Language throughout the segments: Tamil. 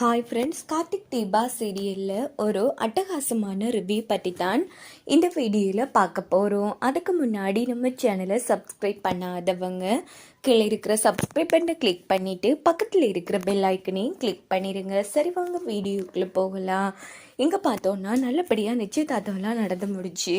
ஹாய் ஃப்ரெண்ட்ஸ் கார்த்திக் தீபா சீரியலில் ஒரு அட்டகாசமான ரிவ்யூ பற்றி தான் இந்த வீடியோவில் பார்க்க போகிறோம் அதுக்கு முன்னாடி நம்ம சேனலை சப்ஸ்கிரைப் பண்ணாதவங்க கீழே இருக்கிற சப்ஸ்கிரைப் பண்ண கிளிக் பண்ணிவிட்டு பக்கத்தில் இருக்கிற பெல் ஐக்கனையும் கிளிக் பண்ணிடுங்க சரி வாங்க வீடியோக்குள்ளே போகலாம். இங்கே பார்த்தோன்னா நல்லபடியாக நிச்சயதார்த்தம்லாம் நடந்து முடிச்சு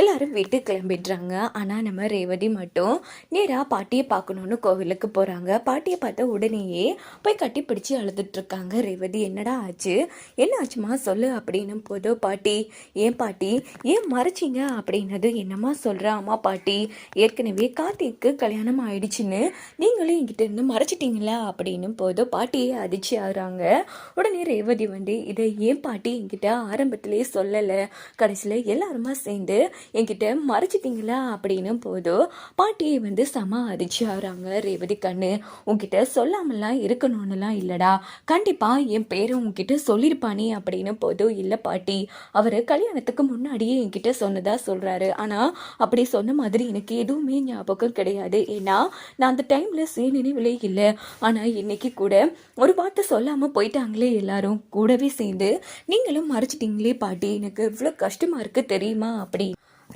எல்லாரும் வீட்டுக்கு கிளம்பிடுறாங்க. ஆனால் நம்ம ரேவதி மட்டும் நேராக பாட்டியை பார்க்கணுன்னு கோவிலுக்கு போகிறாங்க பாட்டியை பார்த்தா உடனேயே போய் கட்டி பிடிச்சி அழுதுட்டு ரேவதி. ரேவதி என்னடா ஆச்சு? என்ன ஆச்சுமா சொல்லு அப்படின்னும் போதோ பாட்டி. ஏன் பாட்டி? ஏன் மறைச்சிங்க? அப்படின்னது என்னம்மா சொல்கிற அம்மா பாட்டி. ஏற்கனவே கார்த்திக்கு கல்யாணம் ஆயிடுச்சுன்னு நீங்களும் என்கிட்ட இருந்து மறைச்சிட்டிங்களா? அப்படின்னும் போதோ பாட்டியே அதிர்ச்சி ஆகுறாங்க. உடனே ரேவதி வந்து இதை ஏன் பாட்டி என்கிட்ட ஆரம்பத்திலே சொல்லலை? கடைசியில் எல்லாருமா சேர்ந்து என்கிட்ட மறைச்சிட்டிங்களா? அப்படின்னும் போதோ பாட்டியை வந்து செம அதிர்ச்சி ஆகுறாங்க. ரேவதி கண்ணு உங்ககிட்ட சொல்லாமலாம் இருக்கணும்னுலாம் இல்லடா. கண்டிப்பாக என் பேரை உங்ககிட்ட சொல்லியிருப்பானே அப்படின்னு போதும் இல்லை பாட்டி. அவர் கல்யாணத்துக்கு முன்னாடியே என்கிட்ட சொன்னதா சொல்கிறாரு ஆனால் அப்படி சொன்ன மாதிரி எனக்கு எதுவுமே ஞாபகம் கிடையாது. ஏன்னா நான் அந்த டைமில் சுயநினைவிலே இல்லை. ஆனால் இன்னைக்கு கூட ஒரு வார்த்தை சொல்லாமல் போயிட்டாங்களே எல்லாரும். கூடவே சேர்ந்து நீங்களும் மறைச்சிட்டீங்களே பாட்டி. எனக்கு இவ்வளோ கஷ்டமாக இருக்குது தெரியுமா? அப்படி.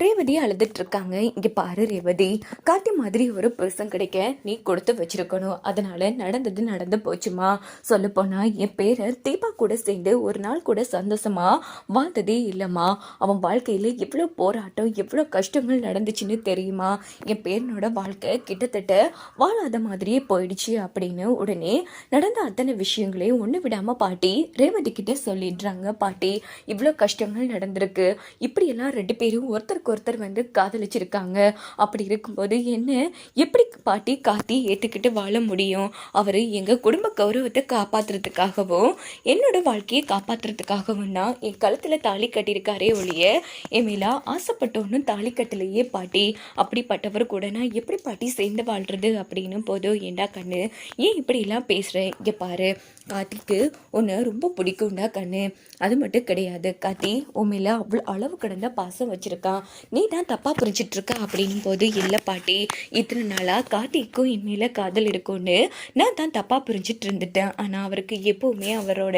ரேவதி அழுதுட்டு இருக்காங்க இங்கே பாரு ரேவதி காட்டி மாதிரி ஒரு பர்சன் கிடைக்க நீ கொடுத்து வச்சிருக்கணும். அதனால நடந்தது நடந்து போச்சுமா? சொல்ல போனா என் பேரை தீபா கூட சேர்ந்து ஒரு நாள் கூட சந்தோஷமா வாழ்ந்ததே இல்லைம்மா. அவன் வாழ்க்கையில எவ்வளோ போராட்டம் எவ்வளோ கஷ்டங்கள் நடந்துச்சுன்னு தெரியுமா? என் பேரனோட வாழ்க்கை கிட்டத்தட்ட வாழாத மாதிரியே போயிடுச்சு அப்படின்னு உடனே நடந்த அத்தனை விஷயங்களையும் ஒன்று விடாம பாட்டி ரேவதி கிட்ட சொல்லிடுறாங்க. பாட்டி இவ்வளோ கஷ்டங்கள் நடந்திருக்கு. இப்படியெல்லாம் ரெண்டு பேரும் ஒருத்தருக்கு ஒருத்தர் வந்து காதலிச்சிருக்காங்க. அப்படி இருக்கும்போது என்ன? எப்படி பாட்டி காத்தி ஏற்றுக்கிட்டு வாழ முடியும்? அவர் எங்கள் குடும்ப கௌரவத்தை காப்பாற்றுறதுக்காகவும் என்னோட வாழ்க்கையை காப்பாற்றுறதுக்காகவும் தான் என் கழுத்தில் தாலி கட்டியிருக்காரே ஒழிய எமேலா மேலா ஆசைப்பட்டோன்னு தாலி கட்டலையே பாட்டி. அப்படிப்பட்டவர் கூட நான் எப்படி பாட்டி சேர்ந்து வாழ்றது அப்படின்னு போதும் ஏண்டா கண்ணு? ஏன் இப்படிலாம் பேசுகிறேன் இங்கே பாரு. காத்திக்கு உன்னை ரொம்ப பிடிக்கும்டா கண்ணு. அது மட்டும் கிடையாது. காத்தி உன் மேலே அவ்வளோ அளவு கடந்த பாசம் வச்சுருக்கான். நீ தான் தப்பாக புரிஞ்சிட்ருக்க அப்படின்னும் போது இல்லை பாட்டி இத்தனை நாளாக கார்த்திக்கும் என் மேலே காதல் இருக்கும்னு நான் தான் தப்பாக புரிஞ்சிட்டு இருந்துட்டேன் ஆனால் அவருக்கு எப்போவுமே அவரோட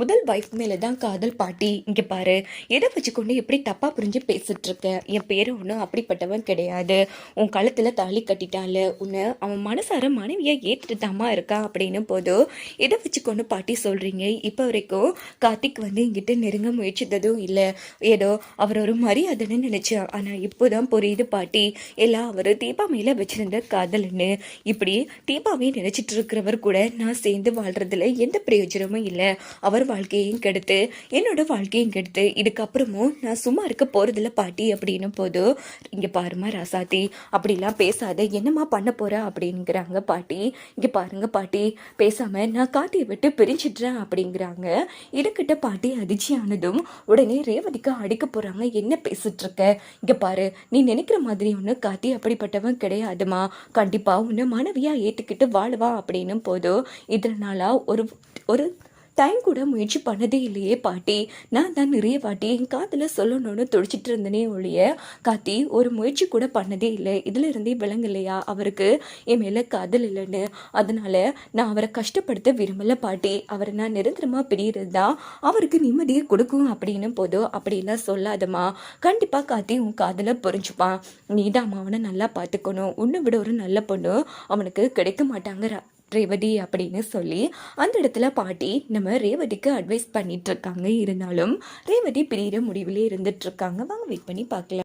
முதல் வைஃப் மேலே தான் காதல் பாட்டி. இங்கே பாரு எதை வச்சுக்கொண்டு எப்படி தப்பாக புரிஞ்சு பேசிகிட்ருக்க என் பேர் ஒன்றும் அப்படிப்பட்டவன் கிடையாது. உன் கழுத்தில் தாலி கட்டிட்டால உன்னை அவன் மனசார மனைவியை ஏற்றுட்டு தாமா இருக்கான் அப்படின்னு போதும் எதை வச்சுக்கொண்டு பாட்டி சொல்கிறீங்க இப்போ வரைக்கும் கார்த்திக் வந்து என்கிட்ட நெருங்க முயற்சித்ததும் இல்லை. ஏதோ அவர் ஒரு மரியாதைன்னு நினச்சேன் ஆனால் இப்போதான் புரியுது பாட்டி. எல்லாம் அவர் தீபா மேலே வச்சிருந்த காதல்னு. இப்படி தீபாவே நினச்சிட்டு இருக்கிறவர் கூட நான் சேர்ந்து வாழ்றதுல எந்த பிரயோஜனமும் இல்லை. அவர் வாழ்க்கையும் கெடுத்து என்னோட வாழ்க்கையும் கெடுத்து இதுக்கப்புறமும் நான் சும்மா இருக்க போகிறதில்ல பாட்டி அப்படின்னு போது இங்கே பாருமா ராசாத்தி அப்படிலாம் பேசாத. என்னம்மா பண்ண போகிற அப்படிங்கிறாங்க பாட்டி. இங்கே பாருங்க பாட்டி பேசாமல் நான் காட்டியை விட்டு பிரிஞ்சிடுறேன். அப்படிங்கிறாங்க. இதுக்கிட்ட பாட்டி அதிர்ச்சியானதும் உடனே ரேவதிக்கு அடிக்க போகிறாங்க என்ன பேசிட்டு இருக்க? இங்க பாரு நீ நினைக்கிற மாதிரி ஒன்று காத்தி அப்படிப்பட்டவன் கிடையாதுமா. கண்டிப்பா உன்னை மனைவியாக ஏத்துக்கிட்டு வாழ்வா அப்படின்னு போதும் இதனால ஒரு ஒரு டைம் கூட முயற்சி பண்ணதே இல்லையே பாட்டி. நான் தான் நிறைய வாட்டி என் காதில் சொல்லணும்னு துடிச்சிட்டு இருந்தனே ஒழிய காத்தி ஒரு முயற்சி கூட பண்ணதே இல்லை. இதுல இருந்தே விளங்கலையா அவருக்கு? என் மேலே காதல் இல்லைன்னு. அதனால நான் அவரை கஷ்டப்படுத்த விரும்பல பாட்டி. அவரை நான் நிரந்தரமாக பிரியறது தான் அவருக்கு நிம்மதியை கொடுக்கும் அப்படின்னு போதும் அப்படிலாம் சொல்லாதம்மா. கண்டிப்பாக காத்தி உன் காதில் புரிஞ்சுப்பான். நீதான் அவனை நல்லா பார்த்துக்கணும். உன்னை விட ஒரு நல்ல பொண்ணு அவனுக்கு கிடைக்க மாட்டாங்கிற ரேவதி அப்படின்னு சொல்லி அந்த இடத்துல பாட்டி நம்ம ரேவதிக்கு அட்வைஸ் பண்ணிட்டு இருக்காங்க. இருந்தாலும் ரேவதி பிரியிற முடிவிலே இருந்துட்டு இருக்காங்க. வாங்க வெயிட் பண்ணி பார்க்கலாம்.